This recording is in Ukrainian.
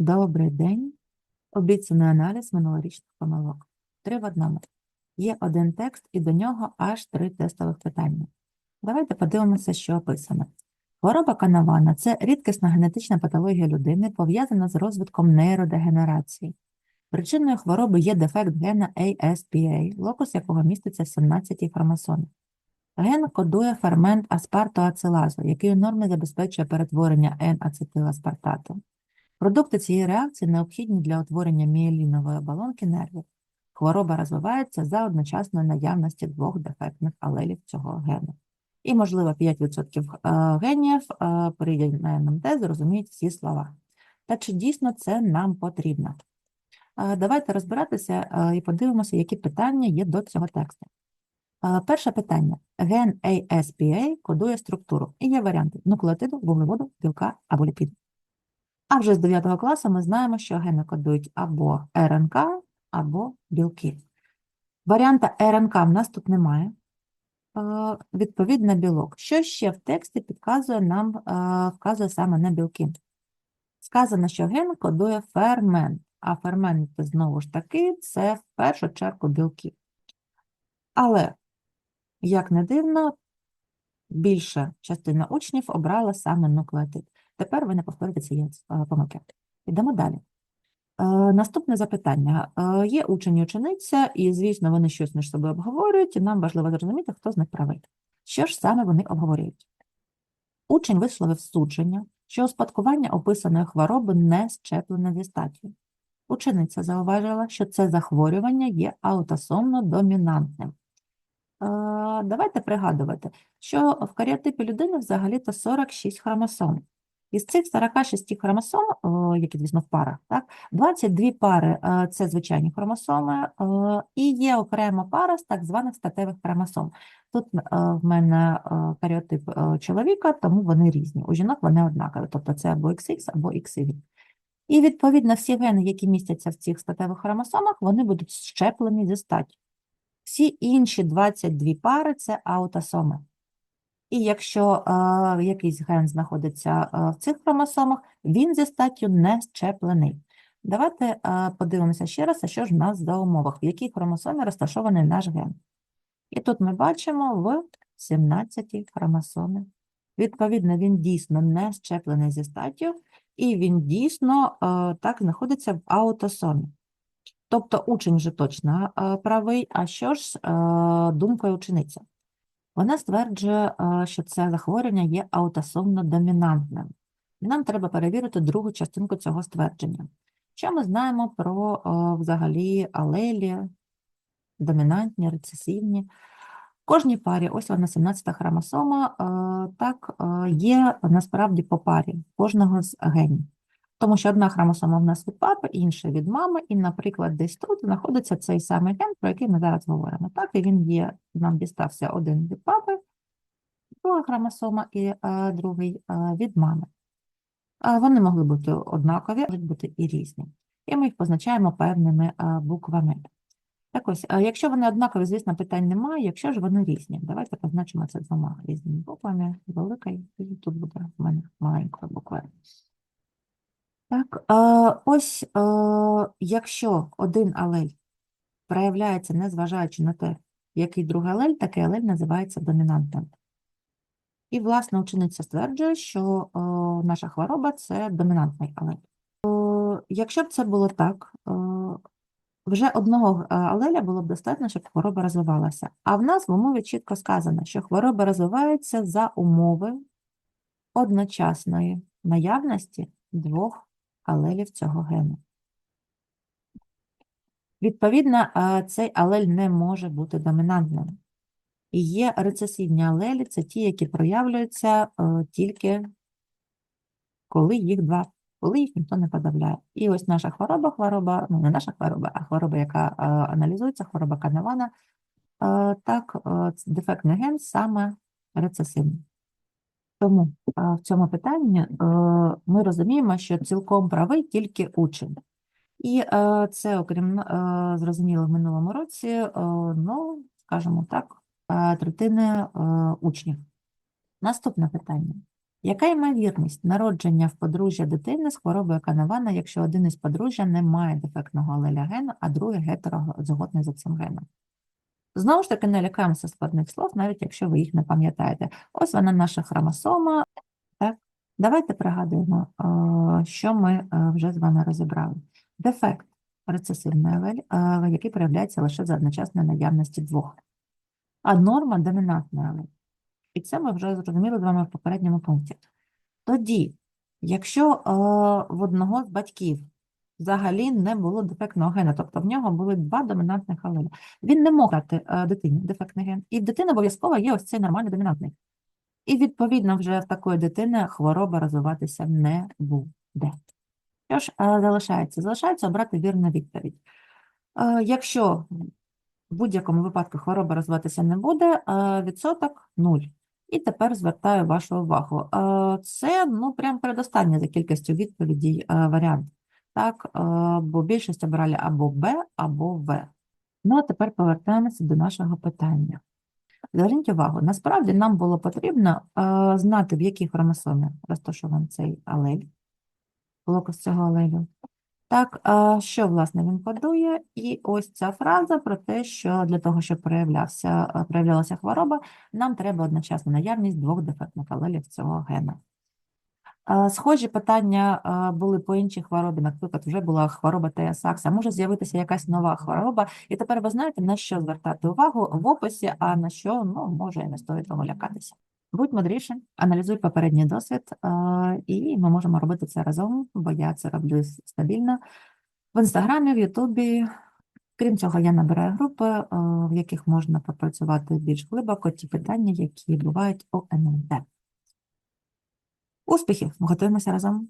Добрий день. Обіцяний аналіз минулорічних помилок. Три в одному. Є один текст, і до нього аж три тестових питання. Давайте подивимося, що описано. Хвороба Канавана – це рідкісна генетична патологія людини, пов'язана з розвитком нейродегенерації. Причиною хвороби є дефект гена ASPA, локус якого міститься в 17-й хромосомі. Ген кодує фермент аспартоацилазу, який у нормі забезпечує перетворення N-ацетиласпартату. Продукти цієї реакції необхідні для утворення мієлінової оболонки нервів. Хвороба розвивається за одночасної наявності двох дефектних алелів цього гену. І, можливо, 5% е, генів е, при НМТ зрозуміють всі слова. Та чи дійсно це нам потрібно? Е, Давайте розбиратися і подивимося, які питання є до цього тексту. Перше питання. Ген ASPA кодує структуру. І є варіанти нуклеотиду, вуглеводу, білка або ліпіду. А вже з 9 класу ми знаємо, що гени кодують або РНК, або білки. Варіанта РНК в нас тут немає. Е, Відповідно, білок. Що ще в тексті підказує нам, е, вказує саме на білки? Сказано, що ген кодує фермент, а фермент, знову ж таки, це в першу чергу білки. Але, як не дивно, більша частина учнів обрала саме нуклеотид. Тепер ви не повторите ці е, помилки. Йдемо далі. Е, Наступне запитання. Е, Є учень і учениця, і, звісно, вони щось між собою обговорюють, і нам важливо зрозуміти, хто з них правий. Що ж саме вони обговорюють? Учень висловив судження, що успадкування описаної хвороби не щеплене зі статтю. Учениця зауважила, що це захворювання є аутосомно домінантним. Е, Давайте пригадувати, що в каріотипі людини взагалі-то 46 хромосом. Із цих 46 хромосом, які, звісно, в парах, так, 22 пари е, – це звичайні хромосоми, е, і є окрема пара з так званих статевих хромосом. Тут е, в мене е, каріотип е, чоловіка, тому вони різні. У жінок вони однакові, тобто це або XX, або XY. І, відповідно, всі гени, які містяться в цих статевих хромосомах, вони будуть щеплені зі статтю. Всі інші 22 пари – це аутосоми. І якщо е, якийсь ген знаходиться е, в цих хромосомах, він зі статтю не щеплений. Давайте е, подивимося ще раз, а що ж в нас за умовах, в якій хромосомі розташований наш ген. І тут ми бачимо в 17-й хромосомі. Відповідно, він дійсно не щеплений зі статтю, і він дійсно е, так знаходиться в аутосомі. Тобто учень вже точно е, правий, а що ж е, думкою учениця? Вона стверджує, е, що це захворювання є аутосомно домінантним. І нам треба перевірити другу частинку цього ствердження. Що ми знаємо про е, взагалі алелі, домінантні, рецесивні? Кожній парі, ось вона 17 хромосома, е, так, є насправді по парі кожного з генів. Тому що одна хромосома в нас від папи, інша від мами, і, наприклад, десь тут знаходиться цей самий ген, про який ми зараз говоримо. Так, і він є, нам дістався один від папи, друга хромосома і е, другий е, від мами. Е, вони могли бути однакові, можуть бути і різні. І ми їх позначаємо певними е, буквами. Так ось, якщо вони однакові, звісно, питань немає, якщо ж вони різні, давайте позначимо це двома різними буквами, великою, і тут буде в мене маленькою буквою. Так, ось якщо один алель проявляється, незважаючи на те, який другий алель, такий алель називається домінантним. І, власне, учениця стверджує, що наша хвороба – це домінантний алель. Якщо б це було так, вже одного алеля було б достатньо, щоб хвороба розвивалася. А в нас в умові чітко сказано, що хвороба розвивається за умови одночасної наявності двох алелів цього гену. Відповідно, цей алель не може бути домінантним. І є рецесивні алелі, це ті, які проявлюються е, тільки коли їх два, коли їх ніхто не подавляє. І ось наша хвороба, хвороба, ну не наша хвороба, а хвороба, яка е, аналізується, хвороба Канавана, е, так, дефектний ген саме рецесивний. Тому в цьому питанні е, ми розуміємо, що цілком правий тільки учень. І е, це, окрім е, зрозуміло, в минулому році, ну, скажімо так, третини учнів. Наступне питання. Яка ймовірність народження в подружжя дитини з хворобою Канавана, якщо один із подружжя не має дефектного алеля а другий гетерозиготний за цим геном? Знову ж таки, не лякаємося складних слов, навіть якщо ви їх не пам'ятаєте. Ось вона наша хромосома. Так? Давайте пригадуємо, що ми вже з вами розібрали. Дефект рецесивний алель, е, який проявляється лише за одночасної наявності двох. А норма домінантний алель. І це ми вже зрозуміли з вами в попередньому пункті. Тоді, якщо в одного з батьків взагалі не було дефектного гена, тобто в нього були два домінантних алеля, він не мог дати е, дитині дефектний ген. І в дитини обов'язково є ось цей нормальний домінантний. І відповідно вже в такої дитини хвороба розвиватися не буде. Що ж е, залишається? Залишається обрати вірну відповідь. Е, Якщо в будь-якому випадку хвороба розвиватися не буде, відсоток 0. І тепер звертаю вашу увагу. Це ну, прям передостанній за кількістю відповідей варіант. Так, е, бо більшість обрали або Б, або В. Ну, а тепер повертаємося до нашого питання. Зверніть увагу, насправді нам було потрібно е, знати, в якій хромосомі розташований цей алель, локус цього алелю. Так, е, що, власне, він кодує? І ось ця фраза про те, що для того, щоб проявлялася хвороба, нам треба одночасна наявність двох дефектних алелів цього гена. Схожі питання були по іншій хворобі. Наприклад, вже була хвороба Тея Сакса. Може з'явитися якась нова хвороба. І тепер ви знаєте, на що звертати увагу в описі, а на що ну, може і не стоїть того лякатися. Будь мудріше, аналізуй попередній досвід, і ми можемо робити це разом, бо я це роблю стабільно в інстаграмі, в Ютубі. Крім цього, я набираю групи, в яких можна попрацювати більш глибоко ті питання, які бувають у НМТ. Успіхів! Готуємося разом.